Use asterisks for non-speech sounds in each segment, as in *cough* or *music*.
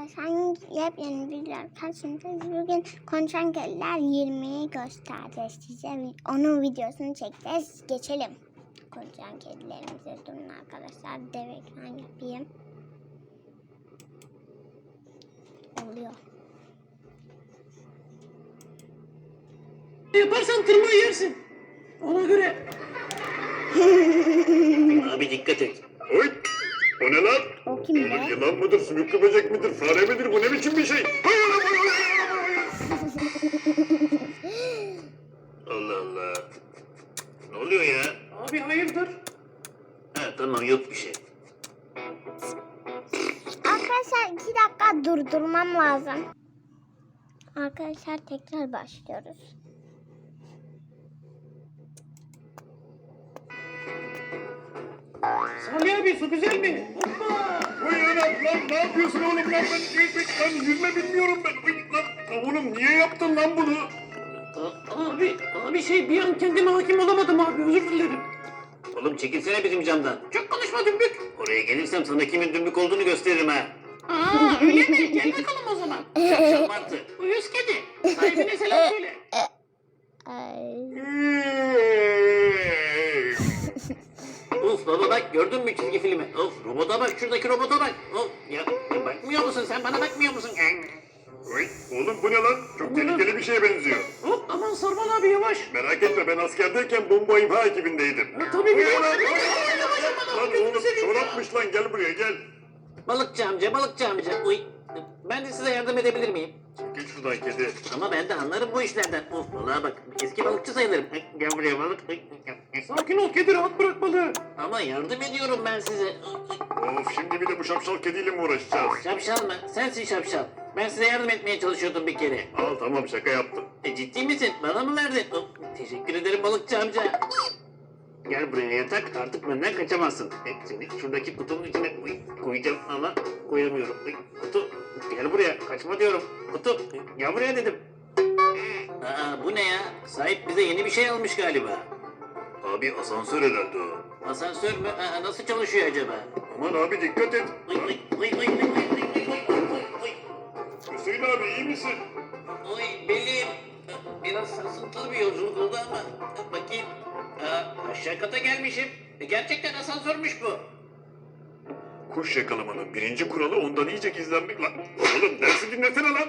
arkadaşlar yepyeni videolar karşınızdayız. Bugün konuşan kediler 20'yi göstereceğiz size. Onun videosunu çekeceğiz. Geçelim. Konuşan kedilerimize durun arkadaşlar. Dev ekran yapayım. Oluyor. Yaparsan tırmığı yersin. Ona göre. Abi dikkat et. Oy! O ne lan? Kim be? yılan mıdır, sümüklü böcek midir, fare midir? Bu ne biçim bir şey? Hay Allah, hay Allah, hay Allah. Allah Allah. Ne oluyor ya? Abi hayırdır? Ha tamam yok bir şey. Arkadaşlar iki dakika durdurmam lazım. Arkadaşlar tekrar başlıyoruz. Salih abi su güzel mi? Hoppa. Ne yapıyorsun oğlum lan? Ben, ben, ben yüzme bilmiyorum ben. Oy, lan oğlum niye yaptın lan bunu? A- abi, abi şey bir an kendime hakim olamadım abi özür dilerim. Oğlum çekilsene bizim camdan. Çok konuşma dümbük. Oraya gelirsem sana kimin dümbük olduğunu gösteririm ha. Aa öyle mi? Gel bakalım o zaman. *laughs* Şapşal martı. Uyuz kedi. Sahibine selam söyle. Ay. Baba bak gördün mü çizgi filmi? Of robota bak şuradaki robota bak. Of ya, ya bakmıyor musun sen bana bakmıyor musun? Oy oğlum bu ne lan? Çok tehlikeli bir şeye benziyor. Hop aman Sarman abi yavaş. Merak etme ben askerdeyken bomba imha ekibindeydim. Ha, tabii yavaş, Lan gözünü oğlum çorapmış lan gel buraya gel. Balıkçı amca balıkçı amca. Uy. Ben de size yardım edebilir miyim? Git şuradan kedi. Ama ben de anlarım bu işlerden. Of balığa bak. Eski balıkçı sayılırım. Ay, Gel buraya balık. Ay, ay. Sakin ol kedi rahat bırak balığı. Ama yardım ediyorum ben size. Of şimdi bir de bu şapşal kediyle mi uğraşacağız? Şapşal mı? Sensin şapşal. Ben size yardım etmeye çalışıyordum bir kere. Al tamam şaka yaptım. E, ciddi misin? Bana mı verdin? Teşekkür ederim balıkçı amca. Gel buraya yatak artık benden kaçamazsın. E, seni şuradaki kutunun içine uy, koyacağım ama koyamıyorum. Uy, kutu gel buraya kaçma diyorum. Kutu gel buraya dedim. Aa, bu ne ya? Sahip bize yeni bir şey almış galiba. Abi asansör herhalde o. Asansör mü? Aa, nasıl çalışıyor acaba? Aman abi dikkat et. Uy, uy, uy, uy, uy, uy, uy, uy, uy, uy, uy. Hüseyin abi iyi misin? Oy belim. Biraz sarsıntılı bir yolculuk oldu ama bakayım. Aa, aşağı kata gelmişim. E, Gerçekten asansörmüş bu. Kuş yakalamanın birinci kuralı ondan iyice gizlenmek lan. Oğlum dersi dinlesene lan.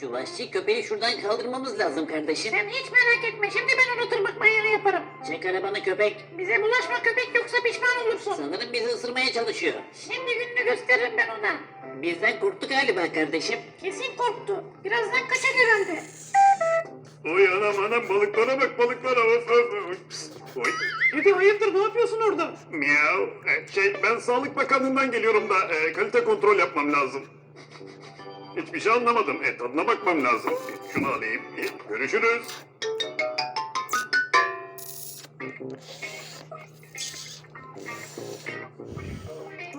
Şu vahşi köpeği şuradan kaldırmamız lazım kardeşim. Sen hiç merak etme şimdi ben onu tırmak manyağını yaparım. Çek arabanı köpek. Bize bulaşma köpek yoksa pişman olursun. Sanırım bizi ısırmaya çalışıyor. Şimdi gününü gösteririm ben ona. Bizden korktu galiba kardeşim. Kesin korktu. Birazdan kaçar herhalde. Oy anam anam balıklara bak balıklara. Of of of. Oy. Kedi hayırdır ne yapıyorsun orada? Miyav. E, Şey ben Sağlık Bakanlığı'ndan geliyorum da e, kalite kontrol yapmam lazım. Hiçbir şey anlamadım. E, tadına bakmam lazım. E, Şunu alayım. E, görüşürüz.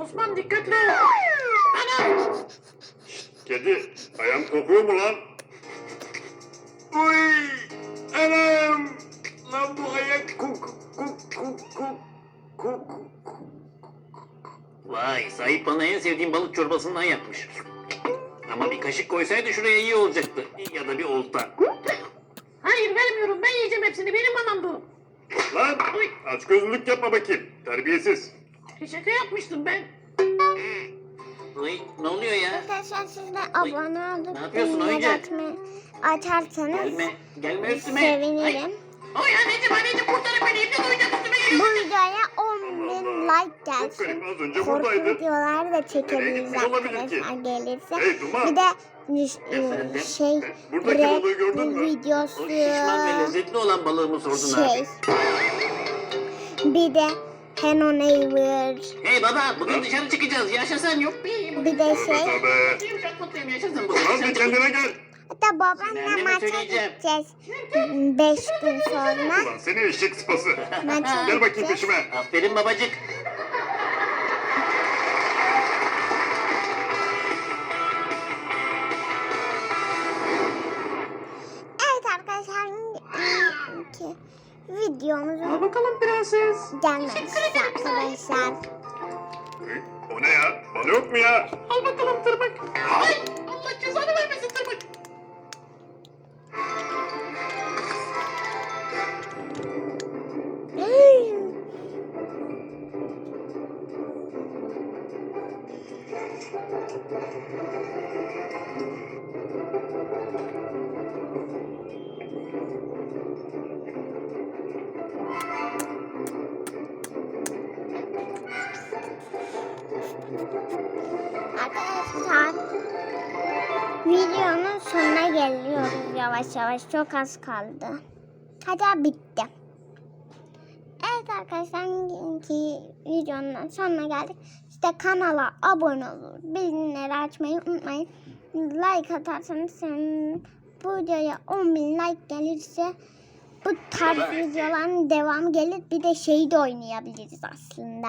Osman dikkatli ol. Kedi ayağım kokuyor mu lan? Uy! Anam! Lan bu ayak kok kok kok kok kok kok. Vay sahip bana en sevdiğim balık çorbasından yapmış. Ama bir kaşık koysaydı şuraya iyi olacaktı. Ya da bir olta. Hayır vermiyorum ben yiyeceğim hepsini benim anam bu. Lan aç gözlülük yapma bakayım. Terbiyesiz. Şaka yapmıştım ben. Uy, ne oluyor ya? Arkadaşlar siz de abone olup ne yapıyorsun oyuncak? açmayı açarsanız Gelme, gelme üstüme. Ay, sevinirim. Oy anneciğim anneciğim kurtarın beni evde doyacak üstüme Bu videoya 10 bin like Çok gelsin. az önce Korku buradaydı. videoları da çekebiliriz gitmiş olabilir ki? arkadaşlar gelirse. Hey. Bir de e, Efendim? şey Buradaki rap balığı gördün mü? videosu O şişman ve lezzetli olan balığımı sordun şey. abi. Bir de Hello Neighbor. Hey baba bugün dışarı çıkacağız. Yaşasın yok. Bir de şey. Tabii. Çok mutluyum yaşasın bugün. Bir kendine gel. Hatta Anneme maça gideceğiz. 5 gün sonra Ulan seni eşek sıpası. maça Gel bakayım gideceğiz. peşime. Aferin babacık. Evet arkadaşlar ki videomuzun Al bakalım prenses. gelmesi arkadaşlar. O ne ya? Bana yok mu ya? Al bakalım tırmık. Ay videonun sonuna geliyoruz yavaş yavaş. Çok az kaldı. Hadi bitti. Evet arkadaşlar bugünkü videonun sonuna geldik. İşte kanala abone olur. Bildirimleri açmayı unutmayın. Like atarsanız. Bu videoya 10.000 like gelirse bu tarz videoların devamı gelir. Bir de şeyi de oynayabiliriz aslında.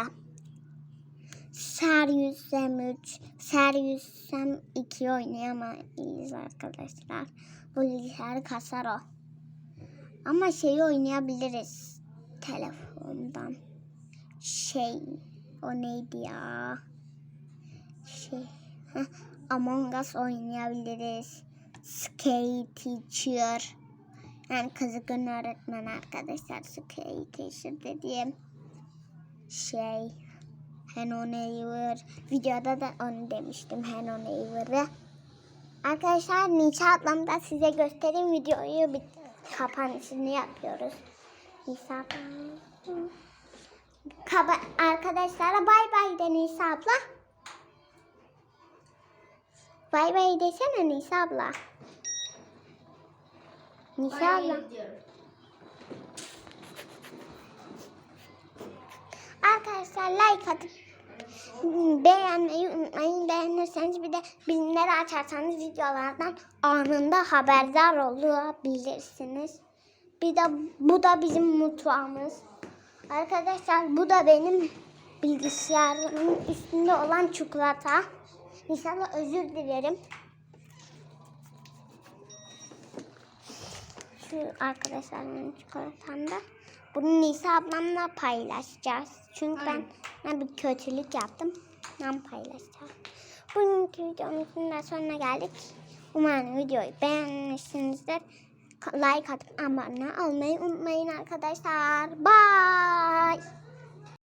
Seryüsem 3, Seryüsem 2 oynayamayız arkadaşlar. Bu bilgisayar kasar o. Ama şeyi oynayabiliriz. Telefondan. Şey, o neydi ya? Şey, Among Us oynayabiliriz. Skate Teacher. Yani kızgın öğretmen arkadaşlar. Skate Teacher dediğim şey. Hello Neighbor. Videoda da onu demiştim Hello Neighbor'ı. Arkadaşlar Nisa ablamda size göstereyim videoyu bir kapanışını yapıyoruz. Nisa ablam. Kaba arkadaşlara bay bay de Nisa abla. Bay bay desene Nisa abla. Nisa abla. Arkadaşlar like atıp beğenmeyi unutmayın. Beğenirseniz bir de bilimleri açarsanız videolardan anında haberdar olabilirsiniz. Bir de bu da bizim mutfağımız. Arkadaşlar bu da benim bilgisayarımın üstünde olan çikolata. İnşallah özür dilerim. Şu arkadaşlarımın çikolatamda. Bunu Nisa ablamla paylaşacağız. Çünkü ben, ben bir kötülük yaptım. Ben paylaşacağım. Bugünkü videomuzun da sonuna geldik. Umarım videoyu beğenmişsinizdir. Like atıp abone olmayı unutmayın arkadaşlar. Bye.